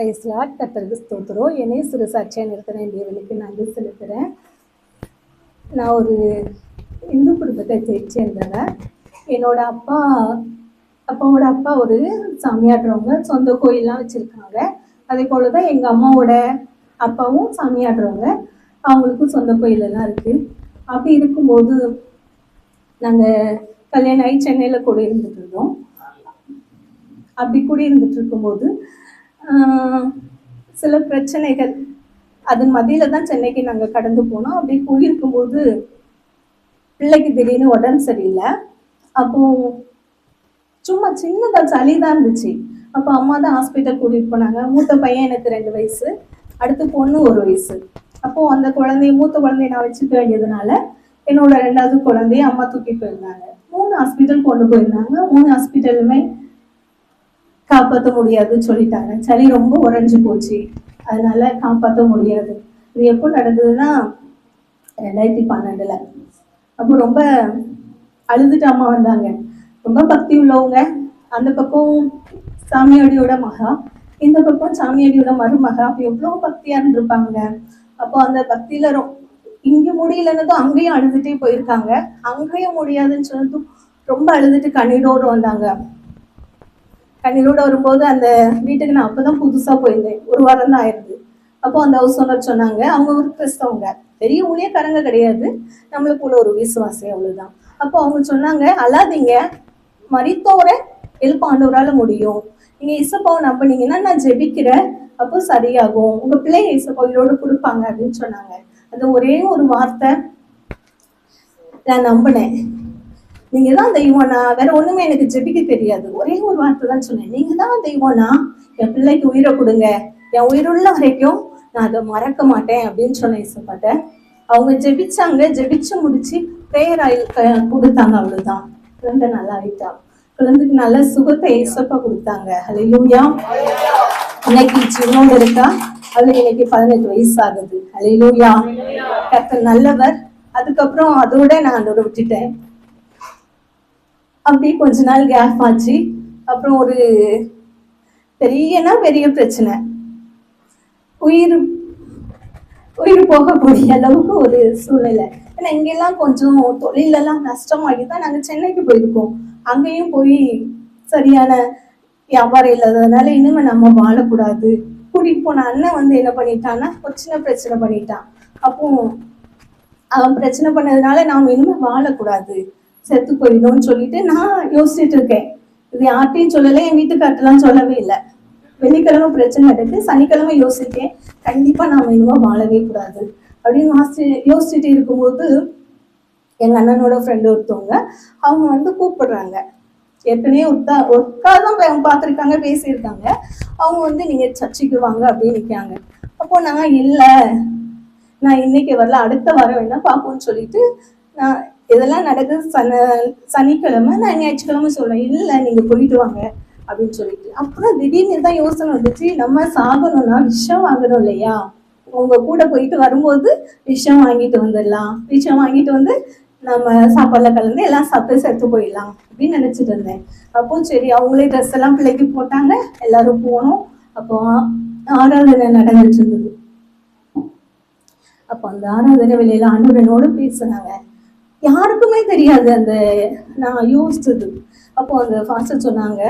பிரைஸ்லாட் கத்தருக்கு ஸ்தோத்திரம். என்னை சிறு சாட்சியாக நிறுத்த வேண்டியவர்களுக்கு நன்றி செலுத்துகிறேன் நான் ஒரு இந்து குடும்பத்தை சே- சேர்ந்தவன் என்னோட அப்பா அப்பாவோட அப்பா ஒரு சாமியாடுறவங்க சொந்த கோயிலெலாம் வச்சுருக்காங்க. அதே போல் தான் எங்கள் அம்மாவோட அப்பாவும் சாமியாடுறவங்க அவங்களுக்கும் சொந்த கோயிலெல்லாம் இருக்குது அப்படி இருக்கும்போது நாங்கள் கல்யாணம் ஆகி சென்னையில் கூட இருந்துட்டு இருந்தோம். அப்படி கூட இருந்துட்டு இருக்கும்போது சில பிரச்சனைகள். அதன் மத்தியில தான் சென்னைக்கு நாங்கள் கடந்து போனோம். அப்படி போயிருக்கும்போது பிள்ளைக்கு திடீர்னு உடம்பு சரியில்லை. அப்போ சும்மா சின்னதாக சளி தான் இருந்துச்சு. அப்போ அம்மா தான் ஹாஸ்பிட்டல் கூட்டிகிட்டு போனாங்க. மூத்த பையன் எனக்கு ரெண்டு வயசு அடுத்து பொண்ணு ஒரு வயசு. அப்போ அந்த குழந்தைய மூத்த குழந்தைய நான் வச்சுக்க வேண்டியதுனால என்னோட ரெண்டாவது குழந்தைய அம்மா தூக்கி போயிருந்தாங்க. மூணு ஹாஸ்பிட்டல் கொண்டு போயிருந்தாங்க. மூணு ஹாஸ்பிட்டலுமே காப்பாற்ற முடியாதுன்னு சொல்லிட்டாங்க. சளி ரொம்ப உறைஞ்சு போச்சு. அதனால காப்பாற்ற முடியாது. இது எப்போ நடந்ததுன்னா ரெண்டாயிரத்தி பன்னெண்டுல. அப்போ ரொம்ப அழுதுட்டு அம்மா வந்தாங்க. ரொம்ப பக்தி உள்ளவங்க. அந்த பக்கம் சாமியடியோட மகா இந்த பக்கம் சாமியடியோட மருமகா. அப்போ எவ்வளோ பக்தியா இருந்திருப்பாங்க. அப்போ அந்த பக்தியில ரொ இங்க முடியலன்னதும் அங்கேயும் அழுதுட்டே போயிருக்காங்க. அங்கேயும் முடியாதுன்னு சொன்னதும் ரொம்ப அழுதுட்டு கண்ணீரோடு வந்தாங்க. கண்ணீரோட வரும்போது அந்த வீட்டுக்கு நான் அப்போதான் புதுசா போயிருந்தேன். ஒரு வாரம் தான் ஆயிருது அப்போ அந்த ஹவுஸ் ஓனர் சொன்னாங்க அவங்க ஒரு கிறிஸ்தவங்க. பெரிய ஊழியக்காரங்க கிடையாது. நம்மளுக்குள்ள ஒரு விசுவாசி அவ்வளவுதான். அப்போ அவங்க சொன்னாங்க அழாதீங்க. மறித்தோட எழுப்ப முடியும். நீங்க இசப்பாவை நம்பினீங்கன்னா நான் ஜெபிக்கிறேன். அப்போ சரியாகும். உங்க பிள்ளைங்க இசப்பாவோடு கொடுப்பாங்க அப்படின்னு சொன்னாங்க. அந்த ஒரே ஒரு வார்த்தை நான் நம்பினேன். நீங்க தான் தெய்வம்னா வேற ஒண்ணுமே எனக்கு ஜெபிக்க தெரியாது. ஒரே ஒரு வார்த்தை தான் சொன்னேன். நீங்க தான் தெய்வம்னா என் பிள்ளைக்கு உயிரை கொடுங்க. என் உயிருள்ள வரைக்கும் நான் அதை மறக்க மாட்டேன் அப்படின்னு சொன்னேன் இசப்பாட்ட. அவங்க ஜெபிச்சாங்க ஜெபிச்சு முடிச்சு ப்ரேயர் ஆயில் கொடுத்தாங்க அவ்வளவுதான். குழந்தை நல்லா ஆயிட்டா. குழந்தைக்கு நல்ல சுகத்தை இசப்பா கொடுத்தாங்க. ஹalleluya இன்னைக்கு சின்னோடு இருக்கா? அவளுக்கு இன்னைக்கு பதினெட்டு வயசு ஆகுது ஹalleluya கர்த்தர் நல்லவர். அதுக்கப்புறம் அதோட நான் அதோட விட்டுட்டேன். அப்படியே கொஞ்ச நாள் கேப் ஆச்சு. அப்புறம் ஒரு பெரியனா பெரிய பிரச்சனை. உயிர் உயிர் போகக்கூடிய அளவுக்கு ஒரு சூழ்நிலை. ஏன்னா இங்கெல்லாம் கொஞ்சம் தொழிலெல்லாம் நஷ்டமாகி தான் நாங்கள் சென்னைக்கு போயிருக்கோம். அங்கேயும் போய் சரியான வியாபாரம் இல்லாததுனால இனிமே நம்ம வாழக்கூடாது. கூட்டிகிட்டு போன அண்ணன் வந்து என்ன பண்ணிட்டான்னா ஒரு சின்ன பிரச்சனை பண்ணிட்டான். அப்போ அவன் பிரச்சனை பண்ணதுனால நாம் இனிமேல் வாழக்கூடாது. செத்து போயிடணும்னு சொல்லிட்டு நான் யோசிச்சுட்டு இருக்கேன். இது யார்ட்டையும் சொல்லலை என் வீட்டுக்கார்ட்டெல்லாம் சொல்லவே இல்லை. வெள்ளிக்கிழமை பிரச்சனை இருக்கு சனிக்கிழமை யோசிச்சேன். கண்டிப்பா நாம இனிமே வாழவே கூடாது. அப்படின்னு யோசிச்சு யோசிச்சுட்டு இருக்கும்போது எங்க அண்ணனோட ஃப்ரெண்டு ஒருத்தவங்க அவங்க வந்து கூப்பிடுறாங்க. ஏற்கனவே ஒருத்தா ஒருக்கா தான் பார்த்துருக்காங்க பேசியிருக்காங்க. அவங்க வந்து நீங்க சர்ச்சைக்கு வாங்க அப்படின்னு நிற்காங்க அப்போ நான் இல்லை நான் இன்னைக்கு வரல அடுத்த வாரம் வேணா பார்ப்போம்னு சொல்லிட்டு நான் இதெல்லாம் நடக்குது. சன சனிக்கிழமை நான் ஞாயிற்றுக்கிழமை சொல்றேன். இல்லை நீங்க போயிட்டு வாங்க அப்படின்னு சொல்லிட்டு. அப்புறம் திடீர்னு தான் யோசனை வந்துச்சு. நம்ம சாகணும்னா விஷம் வாங்கணும் இல்லையா? உங்க கூட போயிட்டு வரும்போது விஷம் வாங்கிட்டு வந்துடலாம். விஷம் வாங்கிட்டு வந்து நம்ம சாப்பாடுல கலந்து எல்லாம் சாப்பிட்டு செத்து போயிடலாம் அப்படின்னு நினைச்சிட்டு இருந்தேன். அப்போ சரி அவங்களே ட்ரெஸ் எல்லாம் பிள்ளைக்கு போட்டாங்க. எல்லாரும் போனோம். அப்போ ஆராதனை நடந்துட்டு இருந்தது. அப்போ அந்த ஆராதனை வெளியில ஆண்டவரனோடு பேசுனாங்க. யாருக்குமே தெரியாது அந்த நான் யோசிச்சது. அப்போ அந்த ஃபாஸ்டர் சொன்னாங்க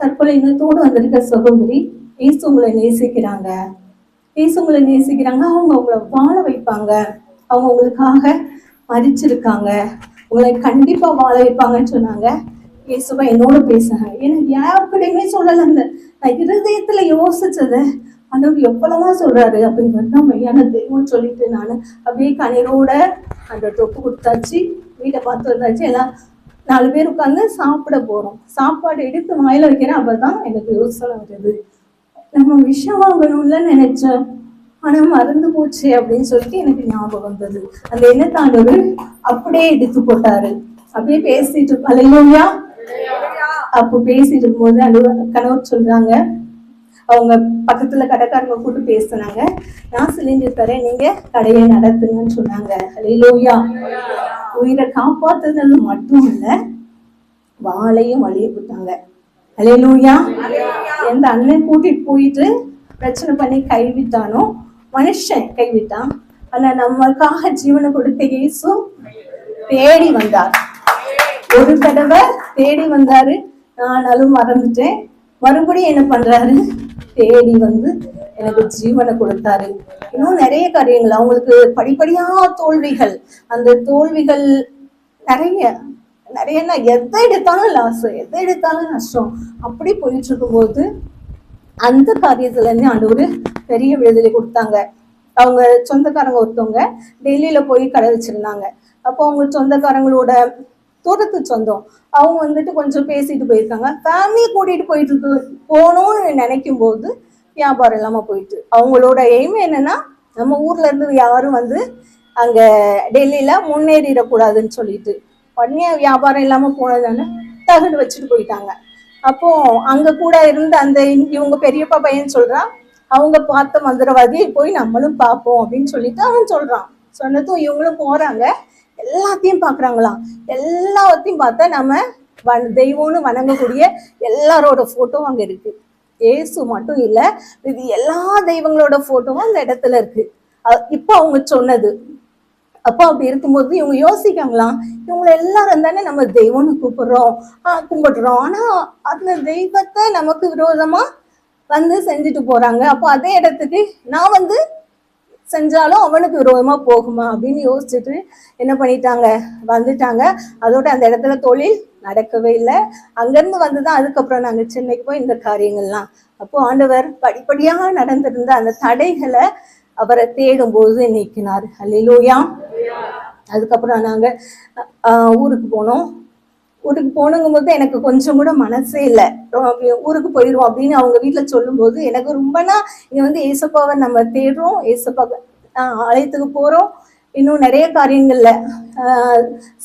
தற்கொலை இனத்தோடு வந்திருக்க சகோதரி இயேசு உங்களை நேசிக்கிறாங்க. இயேசு உங்களை நேசிக்கிறாங்க அவங்க உங்களை வாழ வைப்பாங்க. அவங்க உங்களுக்காக மறிச்சிருக்காங்க உங்களை கண்டிப்பாக வாழ வைப்பாங்கன்னு சொன்னாங்க. இயேசுவா என்னோட பேசுகிறாங்க எனக்கு யாருக்கிட்டையுமே சொல்லலை அந்த நான் இருதயத்தில் யோசிச்சதை ஆண்டவர் எவ்வளவா சொல்றாரு அப்படிங்கிறது தான் மெய்யான தெய்வம்னு சொல்லிட்டு நான் அப்படியே கண்ணீரோட அந்த தொப்பு கொடுத்தாச்சு வீட்டை பார்த்து வந்தாச்சு எல்லாம் நாலு பேர் உட்காந்து சாப்பிட போறோம். சாப்பாடு எடுத்து வாயில வைக்கிறேன் அப்பதான் எனக்கு யோசனை வருது. நம்ம விஷம் வாங்கணும்ல நினைச்சோம். ஆனா மறந்து போச்சு அப்படின்னு சொல்லிட்டு எனக்கு ஞாபகம் வந்தது. அந்த எண்ணத்தை ஆண்டவர் அப்படியே எடுத்து போட்டாரு. அப்படியே பேசிட்டு அலையிலோயா அப்போ பேசிட்டு இருக்கும்போது அந்த கணவர் சொல்றாங்க அவங்க பக்கத்துல கடைக்காரங்க கூட்டு பேசினாங்க. நான் சிலிண்டர் தரேன் நீங்க கடையை நடத்துங்கன்னு சொன்னாங்க. அலையிலோயா உயிரை காப்பாத்துனது மட்டும் இல்ல வாழையும் வழிய போட்டாங்க அலையிலூயா எந்த அண்ணன் கூட்டிட்டு போயிட்டு பிரச்சனை பண்ணி கைவிட்டானோ மனுஷன் கைவிட்டான். ஆனா நம்மளுக்காக ஜீவனை கொடுத்த இயேசு தேடி வந்தார். ஒரு தடவை தேடி வந்தாரு. நானாலும் மறந்துட்டேன். மறுபடியும் என்ன பண்றாரு? தேடி வந்து எனக்கு ஜீவனை கொடுத்தாரு. இன்னும் நிறைய காரியங்கள். அவங்களுக்கு படிப்படியா தோல்விகள். அந்த தோல்விகள் நிறைய நிறைய எதை எடுத்தாலும் லாஸ் எதை எடுத்தாலும் நஷ்டம். அப்படி போயிட்டு இருக்கும்போது அந்த காரியத்துல இருந்து ஆண்டவர் பெரிய விடுதலை கொடுத்தாங்க. அவங்க சொந்தக்காரங்க ஒருத்தவங்க டெல்லியில போய் கடை வச்சிருந்தாங்க. அப்போ அவங்க சொந்தக்காரங்களோட தூரத்து சொந்தம். அவங்க வந்துட்டு கொஞ்சம் பேசிட்டு போயிருக்காங்க. ஃபேமிலியை கூட்டிட்டு போயிட்டு போகணும்னு நினைக்கும் போது வியாபாரம் இல்லாமல் போயிட்டு. அவங்களோட எய்ம் என்னன்னா நம்ம ஊர்ல இருந்து யாரும் வந்து அங்க டெல்லியில முன்னேறிடக்கூடாதுன்னு சொல்லிட்டு. உடனே வியாபாரம் இல்லாமல் போனதானே தகுடு வச்சுட்டு போயிட்டாங்க. அப்போ அங்க கூட இருந்து அந்த இவங்க- இவங்க பெரியப்பா பையன் சொல்றான் அவங்க பார்த்த மந்திரவாதியை போய் நம்மளும் பார்ப்போம் அப்படின்னு சொல்லிட்டு அவன் சொல்றான். சொன்னதும் இவங்களும் போறாங்க. எல்லாத்தையும் பார்க்குறாங்களாம் எல்லாத்தையும் பார்த்தா நம்ம வன் தெய்வம்னு வணங்கக்கூடிய எல்லாரோட ஃபோட்டோவும் அங்க இருக்கு. ஏசு மட்டும் இல்லை இது எல்லா தெய்வங்களோட ஃபோட்டோவும் அந்த இடத்துல இருக்கு. இப்போ அவங்க சொன்னது. அப்போ அப்படி இருக்கும்போது இவங்க யோசிக்காங்களாம் இவங்களை எல்லாரும் தானே நம்ம தெய்வம்னு கூப்பிடுறோம். ஆஹ் கும்பிடுறோம். ஆனா அந்த தெய்வத்தை நமக்கு விரோதமா வந்து செஞ்சுட்டு போறாங்க. அப்போ அதே இடத்துக்கு நான் வந்து செஞ்சாலும் அவனுக்கு விரோதமாக போகுமா அப்படின்னு யோசிச்சுட்டு என்ன பண்ணிட்டாங்க? வந்துட்டாங்க. அதோட அந்த இடத்துல தொழில் நடக்கவே இல்லை. அங்கிருந்து வந்துதான் அதுக்கப்புறம் நாங்கள் சென்னைக்கு போய் இந்த காரியங்கள்லாம். அப்போ ஆண்டவர் படிப்படியாக நடந்திருந்த அந்த தடைகளை அவரை தேடும் போது நீக்கினார். அல்லையிலோயா அதுக்கப்புறம் நாங்க ஊருக்கு போனோம். ஊருக்கு போனுங்கும் போது எனக்கு கொஞ்சம் கூட மனசே இல்லை. ஊருக்கு போயிடுவோம் அப்படின்னு அவங்க வீட்டில் சொல்லும்போது எனக்கு ரொம்பனா இங்கே வந்து ஏசப்பாவை நம்ம தேடுறோம் ஏசப்பா ஆலயத்துக்கு போகிறோம் இன்னும் நிறைய காரியங்கள்ல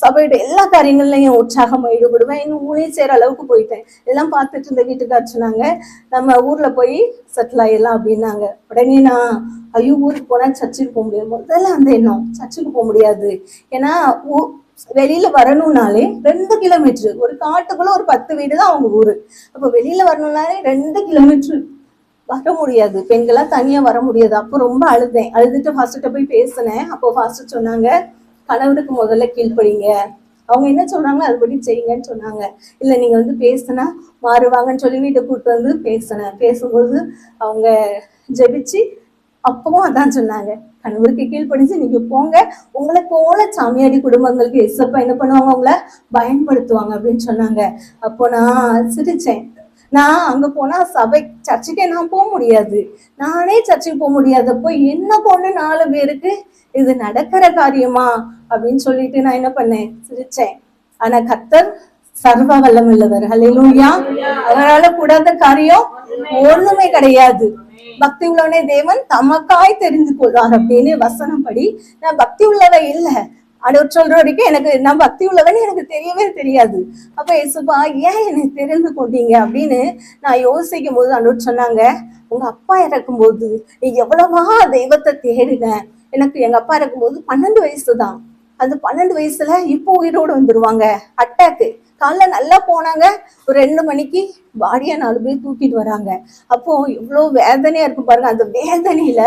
சபையோட எல்லா காரியங்கள்லையும் உற்சாகமா ஈடுபடுவேன். இன்னும் ஊனே சேர அளவுக்கு போயிட்டேன். இதெல்லாம் பார்த்துட்டு இருந்த வீட்டுக்கார் சொன்னாங்க நம்ம ஊர்ல போய் செட்டில் ஆயிடலாம் அப்படின்னாங்க. உடனே நான் ஐயோ ஊருக்கு போனா சர்ச்சுக்கு போக முடியாது. முதல்ல அந்த எண்ணம் சர்ச்சுக்கு போக முடியாது. ஏன்னா ஊ- வெளியில வரணும்னாலே ரெண்டு கிலோமீட்டர் ஒரு காட்டுக்குள்ள ஒரு பத்து வீடு தான் அவங்க ஊரு. அப்ப வெளியில வரணும்னாலே ரெண்டு கிலோமீட்டர் வர முடியாது. பெண்களா தனியா வர முடியாது. அப்போ ரொம்ப அழுதேன். அழுதுட்டு ஃபாஸ்ட்ட போய் பேசினேன். அப்போ ஃபாஸ்ட் சொன்னாங்க கணவருக்கு முதல்ல கீழ்ப்படிங்க. அவங்க என்ன சொல்றாங்களோ அதுபடி செய்யுங்கன்னு சொன்னாங்க. இல்ல நீங்க வந்து பேசுனா மாறுவாங்கன்னு சொல்லி வீட்டை கூப்பிட்டு வந்து பேசினேன். பேசும்போது அவங்க ஜெபிச்சு அப்பவும் அதான் சொன்னாங்க. கணவருக்கு கீழ்ப்படிஞ்சு நீங்க போங்க. உங்களை போல சாமியாடி குடும்பங்களுக்கு எசப்பா என்ன பண்ணுவாங்க? உங்களை பயன்படுத்துவாங்க அப்படின்னு சொன்னாங்க. அப்போ நான் சிரிச்சேன். நான் அங்க போனா சபை சர்ச்சுக்கே நான் போக முடியாது. நானே சர்ச்சுக்கு போக முடியாதப்போ என்ன பொண்ணு நாலு பேருக்கு இது நடக்கிற காரியமா? அப்படின்னு சொல்லிட்டு நான் என்ன பண்ணேன்? சிரிச்சேன். ஆனா கத்தர் சர்வ வல்லமுள்ளவர் ஹலெலூயா அவரால கூடாத காரியம் ஒண்ணுமே கிடையாது. பக்தி உள்ளவனே தேவன் தமக்காய் தெரிந்து கொள்வார் அப்படின்னு வசனம் படி நான் பக்தி உள்ளவ இல்ல. ஆண்டவர் சொல்ற வரைக்கும் எனக்கு நான் பக்தி உள்ளவன்னு எனக்கு தெரியவே தெரியாது. அப்ப இசுபா ஏன் என்னை தெரிந்து கொண்டீங்க அப்படின்னு நான் யோசிக்கும் போது ஆண்டவர் சொன்னாங்க உங்க அப்பா இறக்கும்போது நீ எவ்வளவா தெய்வத்தை தேடின? எனக்கு எங்க அப்பா இருக்கும்போது பன்னெண்டு வயசு தான். அந்த பன்னெண்டு வயசுல இப்போ உயிரோடு வந்துருவாங்க. அட்டாக்கு காலைல நல்லா போனாங்க. ஒரு ரெண்டு மணிக்கு பாடியா நாலு பேர் தூக்கிட்டு வராங்க. அப்போ இவ்வளோ வேதனையா இருக்கும் பாருங்க. அந்த வேதனையில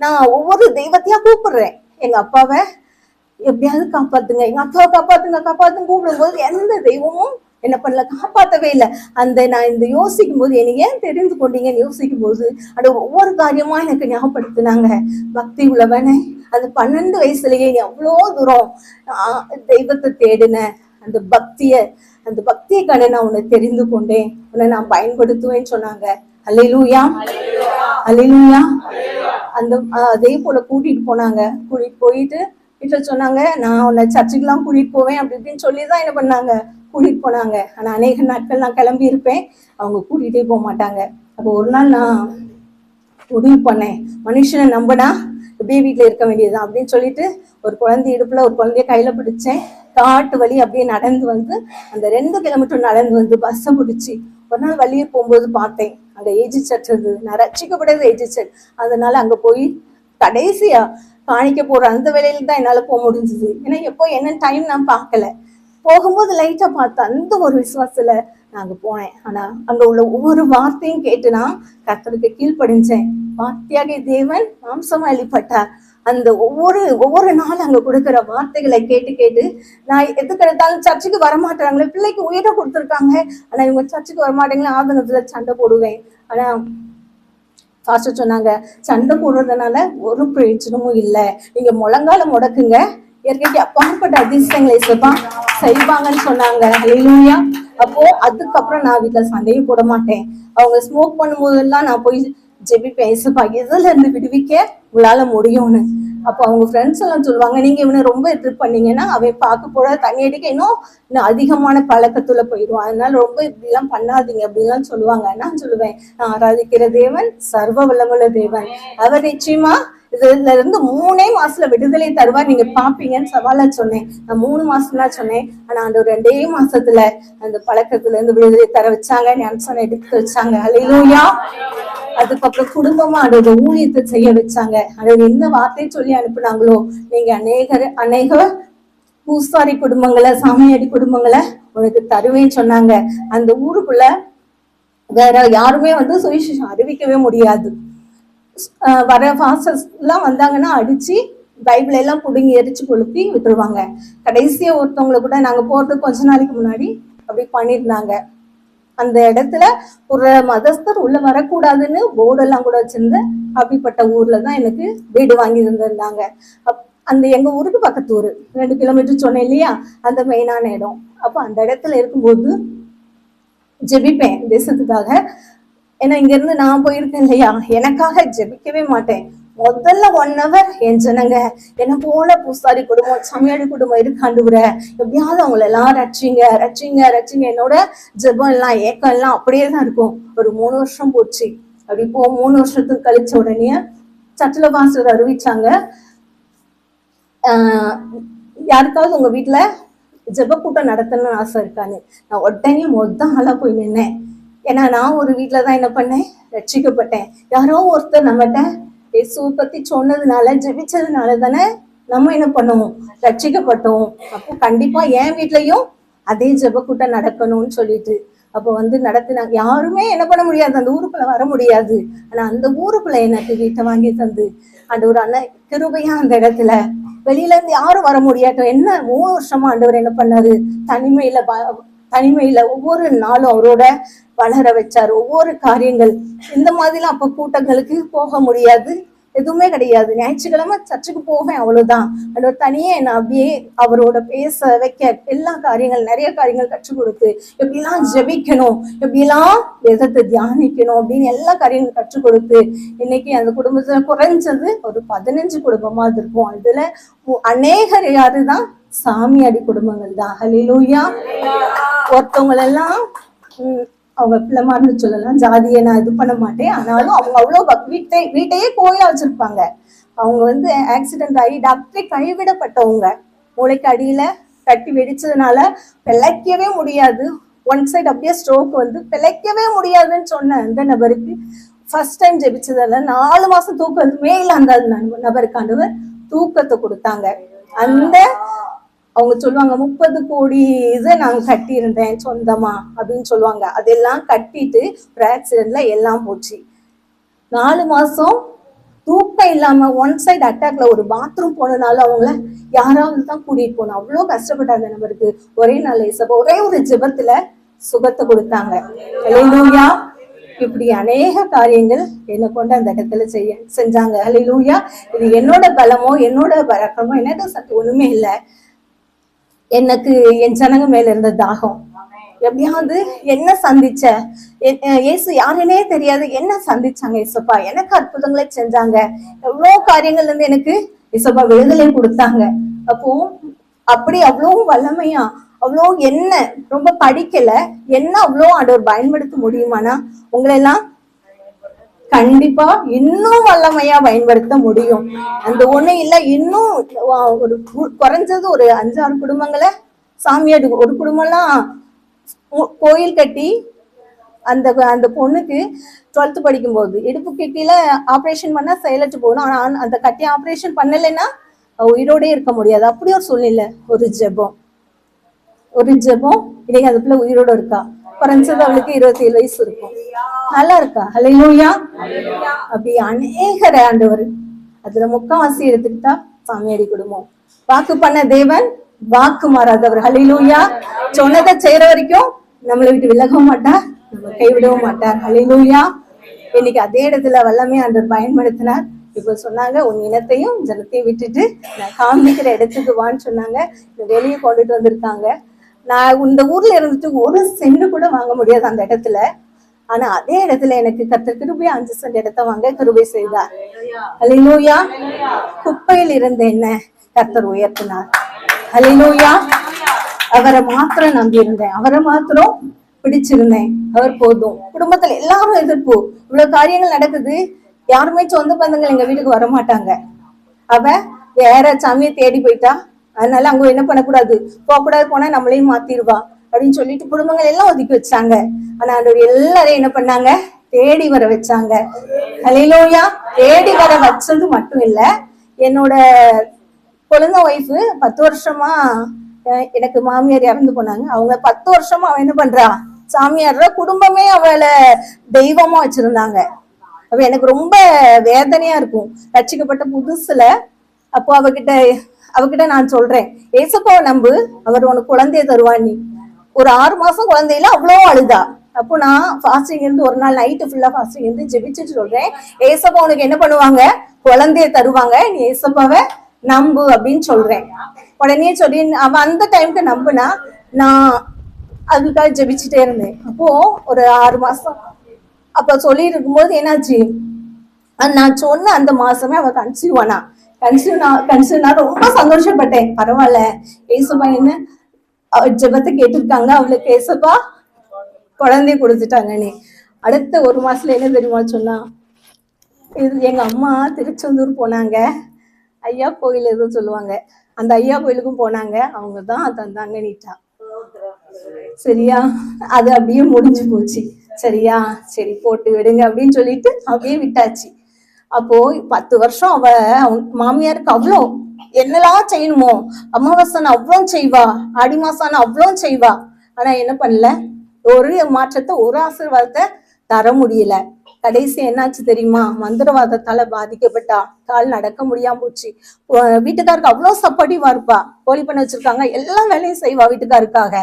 நான் ஒவ்வொரு தெய்வத்தையா கூப்பிடுறேன். எங்க அப்பாவை எப்படியாவது காப்பாத்துங்க. எங்க அப்பாவை காப்பாத்துங்க காப்பாத்துங்க கூப்பிடும்போது எந்த தெய்வமும் என்ன பண்ணல காப்பாத்தவே இல்லை. அந்த நான் இந்த யோசிக்கும் போது என்னை ஏன் தெரிந்து கொண்டீங்கன்னு யோசிக்கும் போது அது ஒவ்வொரு காரியமா எனக்கு ஞாபகப்படுத்தினாங்க. பக்தி உள்ளவனே அந்த பன்னெண்டு வயசுலயே நீ அவ்வளோ தூரம் ஆஹ், தெய்வத்தை தேடின அந்த பக்தியை அந்த பக்தியை கண்டு நான் உன்னை தெரிந்து கொண்டேன். உன்னை நான் பயன்படுத்துவேன்னு சொன்னாங்க. அல்லேலூயா அல்லேலூயா அந்த அதே போல கூட்டிட்டு போனாங்க. கூட்டிட்டு போயிட்டு வீட்டுல சொன்னாங்க நான் உன்னை சர்ச்சுக்கெல்லாம் கூட்டிட்டு போவேன் அப்படி இப்படின்னு சொல்லி தான் என்ன பண்ணாங்க? கூட்டிட்டு போனாங்க. ஆனா அநேக நாட்கள் நான் கிளம்பி இருப்பேன். அவங்க கூட்டிகிட்டே போக மாட்டாங்க. அப்போ ஒரு நாள் நான் முடிவு பண்ணேன். மனுஷனை நம்பினா இப்படியே வீட்டில் இருக்க வேண்டியதுதான் அப்படின்னு சொல்லிட்டு ஒரு குழந்தை இடுப்புல ஒரு குழந்தைய கையில பிடிச்சேன். காட்டு வழி அப்படியே நடந்து வந்து அந்த ரெண்டு கிலோமீட்டர் நடந்து வந்து பஸ்ஸை பிடிச்சி ஒரு நாள் வழியே போகும்போது பார்த்தேன். அந்த ஏஜி சட் இருந்தது. நான் ரட்சிக்கப்பட்டது ஏஜி செட் அதனால அங்கே போய் கடைசியா காணிக்க போற அந்த வேலையில தான் என்னால் போக முடிஞ்சது. ஏன்னா எப்போ என்ன டைம் நான் பார்க்கல. போகும்போது லைட்டாக பார்த்தேன் அந்த ஒரு விசுவாசத்தில் நான் அங்கே போனேன். ஆனால் அங்கே உள்ள ஒவ்வொரு வார்த்தையும் கேட்டு நான் கத்தருக்கு கீழ்ப்படிஞ்சேன். வார்த்தையாக தேவன் மாம்சமாக வெளிப்பட்டார். அந்த ஒவ்வொரு ஒவ்வொரு நாள் அங்க கொடுக்கிற வார்த்தைகளை கேட்டு கேட்டு நான் எதுக்கு எடுத்தாலும் சர்ச்சுக்கு வரமாட்டாங்களே பிள்ளைக்கு உயிரை கொடுத்துருக்காங்க. ஆனா இவங்க சர்ச்சுக்கு வரமாட்டேங்களே ஆதங்கத்துல சண்டை போடுவேன். ஆனா பாஸ்டர் சொன்னாங்க சண்டை போடுறதுனால ஒரு பிரயோஜனமும் இல்லை. நீங்க முழங்கால முடக்குங்க. இயற்கைக்கு அப்பாற்பட்ட அதிர்ஷ்டங்களை இசப்பா செய்வாங்கன்னு சொன்னாங்க. ஹalleluya அப்போ அதுக்கப்புறம் நான் வீட்டுல சண்டையும் போட மாட்டேன். அவங்க ஸ்மோக் பண்ணும்போதெல்லாம் நான் போய் ஜெபி பேசப்பா எதுல இருந்து விடுவிக்க உங்களால முடியும்னு. அப்போ அவங்க ஃப்ரெண்ட்ஸ் எல்லாம் சொல்லுவாங்க நீங்க இவனை ரொம்ப இது பண்ணீங்கன்னா அவன் பார்க்க போட தண்ணி அடிக்க இன்னும் இன்னும் அதிகமான பழக்கத்துல போயிடுவான். அதனால ரொம்ப இப்படி எல்லாம் பண்ணாதீங்க அப்படின்லாம் சொல்லுவாங்க. நான் சொல்லுவேன் நான் ஆராதிக்கிற தேவன் சர்வ வல்லமுள்ள தேவன். அவர் நிச்சயமா இதுல இருந்து மூணே மாசத்துல விடுதலை தருவார். நீங்க பாப்பீங்கன்னு சவாலா சொன்னேன். நான் மூணு மாசம் தான் சொன்னேன். ஆனா அந்த ஒரு ரெண்டே மாசத்துல அந்த பழக்கத்துல இருந்து விடுதலை தர வச்சாங்க. ஞானசனம் எடுத்து வச்சாங்க. அலையிலூயா அதுக்கப்புறம் குடும்பமா அதோட ஊழியத்தை செய்ய வச்சாங்க. அதோட என்ன வார்த்தையை சொல்லி அனுப்புனாங்களோ? நீங்க அநேகர் அநேக பூசாரி குடும்பங்களை சாமியாடி குடும்பங்களை உனக்கு தருவேன்னு சொன்னாங்க. அந்த ஊருக்குள்ள வேற யாருமே வந்து சுவிசேஷம் அறிவிக்கவே முடியாது. வர பாஸ்டர்ஸ் வந்தாங்கன்னா அடித்து பைபிள் எல்லாம் பிடுங்கி எரிச்சு கொளுத்தி விட்டுருவாங்க. கடைசியா ஒருத்தவங்களை கூட நாங்க போகிறதுக்கு கொஞ்ச நாளைக்கு முன்னாடி அப்படி பண்ணியிருந்தாங்க அந்த இடத்துல ஒரு மதஸ்தர் உள்ள வரக்கூடாதுன்னு போர்டெல்லாம் கூட வச்சிருந்து அப்படிப்பட்ட ஊர்ல தான் எனக்கு வீடு வாங்கி இருந்திருந்தாங்க அப்- அந்த எங்க ஊருக்கு பக்கத்து ஊர். ரெண்டு கிலோமீட்டர் சொன்னேன் இல்லையா? அந்த மெயினான இடம். அப்போ அந்த இடத்துல இருக்கும்போது ஜெபிப்பேன் தேசத்துக்காக. ஏன்னா இங்க இருந்து நான் போயிருக்கேன் இல்லையா? எனக்காக ஜெபிக்கவே மாட்டேன். முதல்ல ஒன் ஹவர் என் ஜனங்க என்ன போல பூசாரி குடும்பம் சமையல் குடும்பம் இருக்காண்டுவுற எப்படியாவது அவங்கள எல்லாம் ரட்சிங்க ரட்சிங்க ரட்சிங்க. என்னோட ஜெபம் எல்லாம் ஏக்கம் எல்லாம் அப்படியே தான் இருக்கும். ஒரு மூணு வருஷம் போச்சு. அப்படி போ மூணு வருஷத்துக்கு கழிச்ச உடனே சட்டில பாஸ்டர் அறிவிச்சாங்க. ஆஹ் யாருக்காவது உங்க வீட்டுல ஜெப கூட்டம் நடத்தணும்னு ஆசை இருக்கான்னு. நான் உடனே மொத்த ஆளா போய் நின்னேன். ஏன்னா நான் ஒரு வீட்டில் தான் என்ன பண்ணேன்? ரட்சிக்கப்பட்டேன். யாரோ ஒருத்தர் நம்மகிட்ட இயேசுவை பத்தி சொன்னதுனால ஜெபிச்சதுனால தானே நம்ம என்ன பண்ணுவோம்? ரட்சிக்கப்பட்டோம். அப்போ கண்டிப்பா என் வீட்லயும் அதே ஜெப நடக்கணும்னு சொல்லிட்டு அப்போ வந்து நடத்தினாங்க யாருமே என்ன பண்ண முடியாது. அந்த ஊருக்குள்ள வர முடியாது. ஆனா அந்த ஊருக்குள்ள எனக்கு வீட்டை வாங்கி தந்து அந்த ஒரு அண்ணன் கிருபையா அந்த இடத்துல வெளியில இருந்து யாரும் வர முடியாட்டும் என்ன மூணு வருஷமா ஆண்டவர் என்ன பண்ணாரு? தனிமையில தனிமையில ஒவ்வொரு நாளும் அவரோட வளர வச்சாரு. ஒவ்வொரு காரியங்கள். இந்த மாதிரிலாம் அப்ப கூட்டங்களுக்கு போக முடியாது. எதுவுமே கிடையாது. ஞாயிற்றுக்கிழமை சர்ச்சுக்கு போவேன் அவ்வளவுதான். அந்த தனியே நான் அப்படியே அவரோட பேச வைக்க எல்லா காரியங்கள் நிறைய காரியங்கள் கற்றுக் கொடுத்து எப்படிலாம் ஜெபிக்கணும் எப்படிலாம் வேதத்தை தியானிக்கணும் அப்படின்னு எல்லா காரியங்களும் கற்றுக் கொடுத்து இன்னைக்கு அந்த குடும்பத்துல குறைஞ்சது ஒரு பதினஞ்சு குடும்பமா இருக்கும். அதுல அநேகர் யாருதான்? சாமியாடி குடும்பங்கள் தான். ஹலிலூயா ஒருத்தவங்களெல்லாம் உம், அவங்க பிள்ளைமார்னு சொல்லலாம். ஜாதியை நான் இது பண்ண மாட்டேன். ஆனாலும் அவங்க அவ்வளோ வீட்டை வீட்டையே கோயிலா வச்சிருப்பாங்க. அவங்க வந்து ஆக்சிடென்ட் ஆகி டாக்டரே கைவிடப்பட்டவங்க. மூளைக்கு அடியில கட்டி வெடிச்சதுனால பிழைக்கவே முடியாது. ஒன் சைடு அப்படியே ஸ்ட்ரோக் வந்து பிழைக்கவே முடியாதுன்னு சொன்ன அந்த நபருக்கு ஃபர்ஸ்ட் டைம் ஜெபிச்சதால நாலு மாசம் தூக்கத்துமே இல்லை அந்த நபருக்கு ஆண்டவர் தூக்கத்தை கொடுத்தாங்க. அந்த அவங்க சொல்லுவாங்க முப்பது கோடி இதை நான் கட்டியிருந்தேன் சொந்தமா? அப்படின்னு சொல்லுவாங்க. அதெல்லாம் கட்டிட்டு ஒரு ஆக்சிடென்ட்ல எல்லாம் போச்சு. நாலு மாசம் தூக்கம் இல்லாம ஒன் சைடு அட்டாக்ல ஒரு பாத்ரூம் போனனால அவங்கள யாராவது தான் கூட்டிட்டு போகணும். அவ்வளோ கஷ்டப்பட்டாங்க நம்மளுக்கு ஒரே நாள் இசப்ப ஒரே ஒரு ஜெபத்துல சுகத்தை கொடுத்தாங்க. ஹலிலூயா இப்படி அநேக காரியங்கள் என்னை கொண்டு அந்த இடத்துல செய்ய செஞ்சாங்க. ஹலிலூயா இது என்னோட பலமோ என்னோட பழக்கமோ என்னோட சத்து ஒண்ணுமே இல்லை. எனக்கு என் ஜனங்க மேல இருந்த தாகம். எப்படியாவது என்ன சந்திச்ச? எ- இயேசு யாருன்னே தெரியாது. என்ன சந்திச்சாங்க இசப்பா எனக்கு அற்புதங்களை செஞ்சாங்க. எவ்வளோ காரியங்கள்ல இருந்து எனக்கு இசப்பா விடுதலை கொடுத்தாங்க. அப்போ அப்படி அவ்வளோ வல்லமையா அவ்வளோ என்ன ரொம்ப படிக்கல என்ன அவ்வளோ ஆண்டவர் பயன்படுத்த முடியுமானா உங்களெல்லாம் கண்டிப்பா இன்னும் வல்லமையா பயன்படுத்த முடியும். அந்த ஒண்ணு இல்ல இன்னும் ஒரு குறைஞ்சது ஒரு அஞ்சாறு குடும்பங்களை சாமியாடு ஒரு குடும்பம்லாம் கோயில் கட்டி அந்த அந்த பொண்ணுக்கு டுவெல்த் படிக்கும்போது இடுப்பு கிட்டில ஆபரேஷன் பண்ணா செயலற்று போகணும். ஆனா அந்த- கட்டி ஆபரேஷன் பண்ணலைன்னா உயிரோடே இருக்க முடியாது. அப்படி ஒரு சூழ்நிலை ஒரு ஜெபம். ஒரு ஜெபம் இன்னைக்கு அது பிள்ளை உயிரோட இருக்கா. குறைஞ்சது அவளுக்கு இருபத்தி ஏழு வயசு இருக்கும். நல்லா இருக்கா ஹalleluya. அப்படி அநேகரை ஆண்டவர் அதுல முக்காவாசி எடுத்துக்கிட்டா சாமியாடி குடும்பம் வாக்கு பண்ண தேவன் வாக்கு மாறாதவர். ஹலிலூயா சொன்னதை செய்யற வரைக்கும் நம்மளை விட்டு விலகவும் மாட்டார் நம்ம கைவிடவும் மாட்டார். ஹலிலூயா இன்னைக்கு அதே இடத்துல வல்லமே அன்று பயன்படுத்தினார். இப்போ சொன்னாங்க உன் இனத்தையும் ஜனத்தையும் விட்டுட்டு நான் காமிக்கிற இடத்துக்கு வான்னு சொன்னாங்க. வெளியே கொண்டுட்டு வந்திருக்காங்க. நான் இந்த ஊர்ல இருந்துட்டு ஒரு சென்று கூட வாங்க முடியாது அந்த இடத்துல. ஆனா அதே இடத்துல எனக்கு கத்தர் கிருபை அஞ்சு சென்ட் இடத்த வாங்க கிருபை செய்தார். ஹalleluya குப்பையில் இருந்த என்ன கத்தர் உயர்த்தினார். ஹalleluya அவரை மாத்திரம் நம்பி இருந்தேன் அவரை மாத்திரம் பிடிச்சிருந்தேன். அவர் போதும். குடும்பத்துல எல்லாரும் எதிர்ப்பு. இவ்வளவு காரியங்கள் நடக்குது. யாருமே சொந்த பந்தங்கள் எங்க வீட்டுக்கு வர மாட்டாங்க அவ வேற சாமியை தேடி போயிட்டா. அதனால அங்க என்ன பண்ணக்கூடாது? போகக்கூடாது. போனா நம்மளையும் மாத்திடுவா. அப்படின்னு சொல்லிட்டு குடும்பங்கள் எல்லாம் ஒதுக்கி வச்சாங்க. ஆனா ஆண்டவர் எல்லாரையும் என்ன பண்ணாங்க? தேடி வர வச்சாங்க. அலையிலோயா தேடி வர வச்சது மட்டும் இல்ல என்னோட குழந்தை ஒய்ஃபு பத்து வருஷமா எனக்கு மாமியார் இறந்து போனாங்க. அவங்க பத்து வருஷமா அவன் என்ன பண்றா? சாமியார் குடும்பமே அவளை தெய்வமா வச்சிருந்தாங்க. அப்ப எனக்கு ரொம்ப வேதனையா இருக்கும். ரட்சிக்கப்பட்ட புதுசுல அப்போ அவகிட்ட அவகிட்ட நான் சொல்றேன். ஏசப்பாவை நம்பு அவர் உனக்கு குழந்தைய தருவான் நீ. ஒரு ஆறு மாசம் குழந்தையில அவ்வளோ அழுதா. அப்போ நான் ஃபாஸ்டிங் இருந்து ஒரு நாள் நைட்டு ஃபுல்லா ஃபாஸ்டிங் இருந்து ஜெபிச்சுட்டு சொல்றேன் ஏசப்பா உனக்கு என்ன பண்ணுவாங்க? குழந்தைய தருவாங்க நீ ஏசப்பாவை நம்பு அப்படின்னு சொல்றேன். உடனே சொல்லி அவன் அந்த டைம்க்கு நம்புனா நான் அதுக்காக ஜெபிச்சுட்டே இருந்தேன். அப்போ ஒரு ஆறு மாசம். அப்ப சொல்லி இருக்கும்போது என்னாச்சு நான் சொன்ன அந்த மாசமே அவ கன்சீவ் ஆனா. கன்சீவ் கன்சீவ் நான் ரொம்ப சந்தோஷப்பட்டேன். பரவாயில்ல. ஏசப்பா என்ன அவ ஜெபத்தை கேட்டிருக்காங்க. அவளுக்கு ஏசப்பா குழந்தைய கொடுத்துட்டாங்கன்னு அடுத்த ஒரு மாசத்துல என்ன தெரியுமா சொன்னா? இது எங்க அம்மா திருச்செந்தூர் போனாங்க. ஐயா கோயில் எதுவும் சொல்லுவாங்க. அந்த ஐயா கோயிலுக்கும் போனாங்க. அவங்க தான் தந்தாங்க நீட்டா சரியா? அது அப்படியே முடிஞ்சு போச்சு. சரியா? சரி போட்டு விடுங்க அப்படின்னு சொல்லிட்டு அப்படியே விட்டாச்சு. அப்போ பத்து வருஷம் அவ அவங்க மாமியாருக்கு அவ்வளோ என்னெல்லாம் செய்யணுமோ அமாவாசைனா அவ்வளோ செய்வா ஆடி மாசம் அவ்வளோ செய்வா. ஆனா என்ன பண்ணல? ஒரு மாற்றத்தை ஒரு ஆசீர்வாதத்தை தர முடியல. கடைசி என்னாச்சு தெரியுமா? மந்திரவாதத்தால பாதிக்கப்பட்டா கால் நடக்க முடியாம போச்சு. வீட்டுக்காருக்கு அவ்வளவு சப்போர்ட்டிவா இருப்பா. கோழி பண்ண வச்சிருக்காங்க. எல்லா வேலையும் செய்வா வீட்டுக்காருக்காக.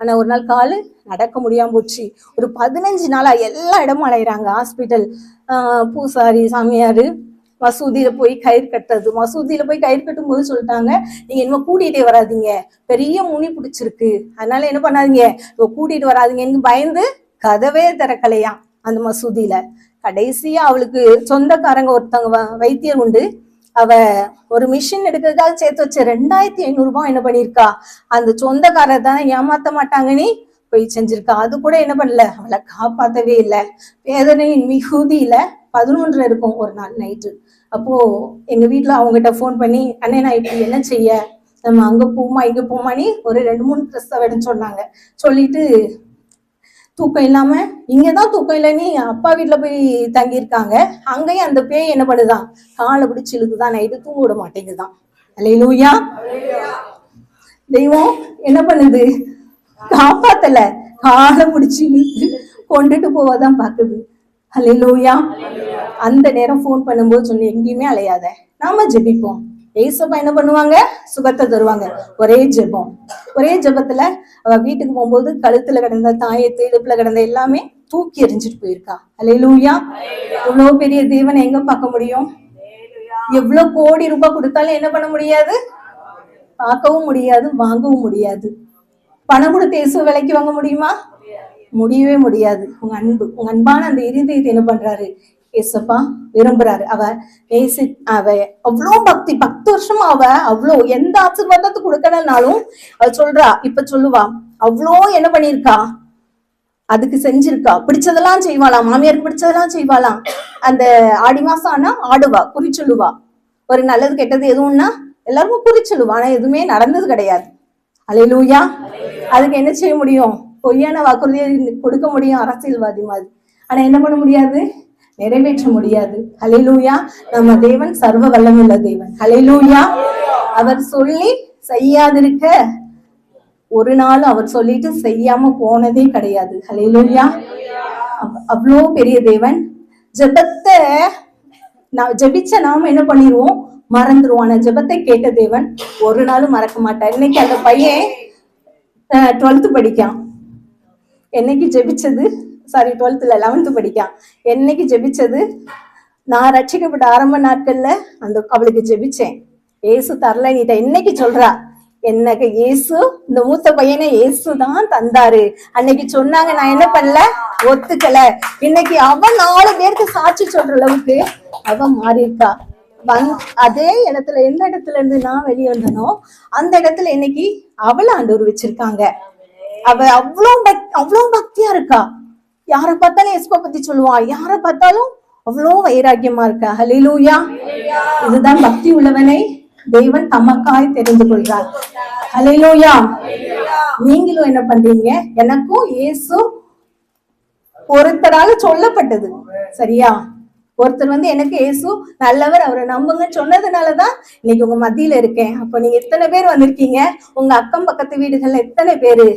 ஆனா ஒரு நாள் காலு நடக்க முடியாம போச்சு. ஒரு பதினஞ்சு நாளா எல்லா இடமும் அலையிறாங்க. ஹாஸ்பிட்டல் பூசாரி சாமியாரு. மசூதியில போய் கயிறு கட்டுறது. மசூதியில போய் கயிறு கட்டும் போது சொல்லிட்டாங்க நீங்க இனிமே கூட்டிகிட்டே வராதீங்க. பெரிய முனி பிடிச்சிருக்கு. அதனால என்ன பண்ணாதீங்க. கூட்டிகிட்டு கூட்டிட்டு வராதீங்கன்னு பயந்து கதவே திறக்கலையாம் அந்த மசூதியில. கடைசியா அவளுக்கு சொந்தக்காரங்க ஒருத்தவங்க வ- வைத்தியர் உண்டு. அவ ஒரு மிஷின் எடுக்கிறதுக்காக சேர்த்து வச்ச ரெண்டாயிரத்தி ஐநூறு ரூபாய் என்ன பண்ணிருக்கா? அந்த சொந்தக்காரர் தானே ஏமாத்த மாட்டாங்கன்னு போய் செஞ்சிருக்கா. அது கூட என்ன பண்ணல. அவளை காப்பாத்தவே இல்லை. வேதனையின் மிகுதியில பதினொன்று இருக்கும் ஒரு நாள் நைட்டு. அப்போ எங்க வீட்டுல அவங்ககிட்ட ஃபோன் பண்ணி அண்ணே நான் இப்படி என்ன செய்ய? நம்ம அங்க போமா இங்க போமான்னு ஒரு ரெண்டு மூணு பிரசவம் சொன்னாங்க. சொல்லிட்டு தூக்கம் இல்லாம இங்கதான் தூக்கம் இல்லைன்னு அப்பா வீட்ல போய் தங்கியிருக்காங்க. அங்கேயும் அந்த பேய் என்ன பண்ணுதான் காலை பிடிச்சி இழுக்குதான் நைட்டு தூங்க விட மாட்டேங்குதான் அல்லையிலூயா தெய்வம் என்ன பண்ணுது? காப்பாத்தல. காலை பிடிச்சி இழுத்து கொண்டுட்டு போவதான் பாக்குது அல்லையிலூயா அந்த நேரம் ஃபோன் பண்ணும்போது சொன்ன எங்கேயுமே அலையாத. நாம ஜெபிப்போம். ஏசப்பா என்ன பண்ணுவாங்க? சுகத்தை தருவாங்க. ஒரே ஜெபம். ஒரே ஜெபத்துல அவ வீட்டுக்கு போகும்போது கழுத்துல கிடந்த தாயத்து இடுப்புல கிடந்த எல்லாமே தூக்கி எறிஞ்சிட்டு போயிருக்கா. அல்லேலூயா இவ்வளவு பெரிய தேவனை எங்க பார்க்க முடியும்? எவ்வளவு கோடி ரூபாய் கொடுத்தாலும் என்ன பண்ண முடியாது? பார்க்கவும் முடியாது வாங்கவும் முடியாது. பணம் கொடுத்து இயேசு விலைக்கு வாங்க முடியுமா? முடியவே முடியாது. உங்க அன்பு உங்க அன்பான அந்த இருதயத்தை என்ன பண்றாரு? ஏசப்பா விரும்புறாரு. அவ நேசி அவ அவ்வளோ பக்தி பத்து வருஷமா அவ அவ்வளோ எந்த ஆசீர்வாதத்தை கொடுக்கலனாலும் அவ சொல்றா இப்ப சொல்லுவா அவ்வளோ என்ன பண்ணிருக்கா அதுக்கு செஞ்சிருக்கா. பிடிச்சதெல்லாம் செய்வாளாம் மாமியாருக்கு பிடிச்சதெல்லாம் செய்வாளாம் அந்த ஆடி மாசம் ஆனா ஆடுவா குறி சொல்லுவா. ஒரு நல்லது கெட்டது எதுவும்னா எல்லாருக்கும் குறி சொல்லுவா. ஆனா எதுவுமே நடந்தது கிடையாது. அலையிலூயா அதுக்கு என்ன செய்ய முடியும்? பொய்யான வாக்குறுதியை கொடுக்க முடியும் அரசியல்வாதி மாதிரி. ஆனா என்ன பண்ண முடியாது? நிறைவேற்ற முடியாது. ஹலிலூயா நம்ம தேவன் சர்வ வல்லமுள்ள தேவன். ஹலிலூயா அவர் சொல்லி செய்யாதிருக்க ஒரு நாள் அவர் சொல்லிட்டு செய்யாம போனதே கிடையாது. ஹலிலூயா அவ்வளோ பெரிய தேவன். ஜெபத்தை நான் ஜபிச்ச நாம என்ன பண்ணிடுவோம் மறந்துருவோம். ஆனா ஜெபத்தை கேட்ட தேவன் ஒரு நாளும் மறக்க மாட்டார். இன்னைக்கு அந்த பையன் டுவெல்த்து படிக்கான் என்னைக்கு ஜெபிச்சது? சாரி டுவெல்த்தில் லெவன்த்து படிக்கான் என்னைக்கு ஜெபிச்சது? நான் ரட்சிக்கப்பட்ட ஆரம்ப நாட்கள்ல அந்த அவளுக்கு ஜெபிச்சேன். ஏசு தரல நீட்ட என்னைக்கு சொல்றா? எனக்கு இயேசு இந்த மூத்த பையனை இயேசு தான் தந்தாரு. அன்னைக்கு சொன்னாங்க நான் என்ன பண்ணல? ஒத்துக்கல. இன்னைக்கு அவன் நாலு பேருக்கு சாட்சி சொல்ற அளவுக்கு அவன் மாறி இருக்கா வந் அதே இடத்துல எந்த இடத்துல இருந்து நான் வெளியே வந்தனோ அந்த இடத்துல இன்னைக்கு அவளை ஆண்டு வச்சிருக்காங்க. அவ அவ்வளோ அவ்வளவு அவ்வளோ பக்தியா இருக்கா. யாரை பார்த்தாலும் எஸ்பா பத்தி சொல்லுவா. யார பார்த்தாலும் அவ்வளோ வைராக்கியமா இருக்கா. ஹலிலூயா இதுதான் பக்தி உள்ளவனை தேவன் தமக்காய் தெரிந்து கொள்றார் ஹலிலூயா நீங்களும் என்ன பண்றீங்க? எனக்கும் இயேசு ஒருத்தரால சொல்லப்பட்டது. சரியா? ஒருத்தர் வந்து எனக்கு இயேசு நல்லவர் அவரை நம்புங்கன்னு சொன்னதுனாலதான் இன்னைக்கு உங்க மத்தியில இருக்கேன். அப்ப நீங்க எத்தனை பேர் வந்திருக்கீங்க? உங்க அக்கம் பக்கத்து வீடுகள்ல எத்தனை பேரு?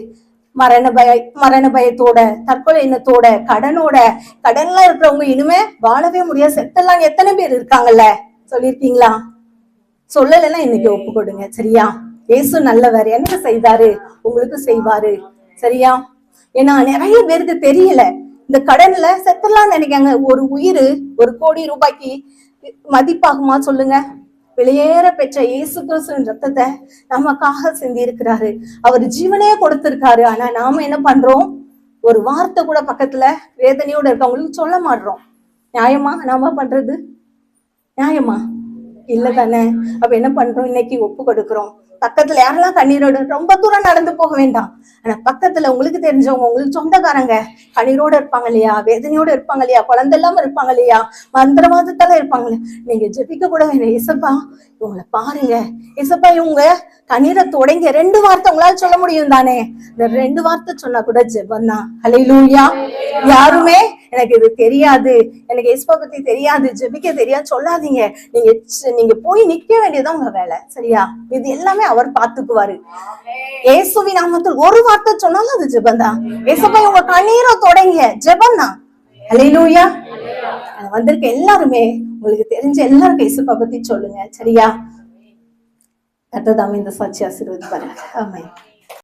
மரண பய மரண பயத்தோட தற்கொலை எண்ணத்தோட கடனோட கடன்ல இருக்கிறவங்க இனிமே வாழவே முடியாது. செத்தெல்லாம் எத்தனை பேர் இருக்காங்கல்ல? சொல்லியிருக்கீங்களா? சொல்லலைன்னா இன்னைக்கு ஒப்பு கொடுங்க சரியா? இயேசு நல்லவர். எனக்கு செய்தாரு? உங்களுக்கு செய்வாரு. சரியா? ஏன்னா நிறைய பேருக்கு தெரியல. இந்த கடன்ல செத்தெல்லாம் நினைக்காங்க. ஒரு உயிர் ஒரு கோடி ரூபாய்க்கு மதிப்பாகுமா சொல்லுங்க. வெளியேற பெற்ற இயேசு கிறிஸ்துவின் ரத்தத்தை நமக்காக சிந்தி இருக்கிறாரு அவர் ஜீவனே கொடுத்திருக்காரு. ஆனா நாம என்ன பண்றோம்? ஒரு வார்த்தை கூட பக்கத்துல வேதனையோட இருக்கவங்களுக்கு சொல்ல மாட்றோம். நியாயமா? நாம பண்றது? நியாயமா? இல்ல தானே. அப்ப என்ன பண்றோம்? இன்னைக்கு ஒப்பு கொடுக்கிறோம். பக்கத்துல யாரெல்லாம் கண்ணீரோட ரொம்ப தூரம் நடந்து போக வேண்டாம். ஆனா பக்கத்துல உங்களுக்கு தெரிஞ்சவங்க உங்களுக்கு சொந்தக்காரங்க கண்ணீரோட இருப்பாங்க இல்லையா? வேதனையோட இருப்பாங்க இல்லையா? குழந்தை இல்லாம இருப்பாங்க இல்லையா? மந்திரவாதத்தால இருப்பாங்க நீங்க ஜெபிக்க கூட வேணும். இசப்பா இவங்களை பாருங்க. இசப்பா இவங்க கண்ணீரை தொடங்க ரெண்டு வார்த்தை உங்களால சொல்ல முடியும் தானே? இந்த ரெண்டு வார்த்தை சொன்னா கூட ஜெபம் தான் அலையிலூயா யாருமே எனக்கு இது தெரியாது. எனக்கு இயேசுவை பத்தி தெரியாது. ஜெபிக்க தெரியாது சொல்லாதீங்க. நீங்க நீங்க போய் நிக்க வேண்டியதுதான் உங்க வேலை. சரியா? இது எல்லாமே அவர் பார்த்துக்குவாரு. இயேசுவி நாமத்தில் ஒரு வார்த்தை சொன்னாலும் அது ஜெபம் தான் இயேசுப்பா உங்க கண்ணீரை தொடங்க. ஜெபம் தான் ஹalleluya வந்திருக்க எல்லாருமே உங்களுக்கு தெரிஞ்ச எல்லாருக்கும் இயேசுப்பா பத்தி சொல்லுங்க. சரியா? கர்த்தர் தாமே இந்த சாட்சி ஆசீர்வதிப்பாரு ஆமென்.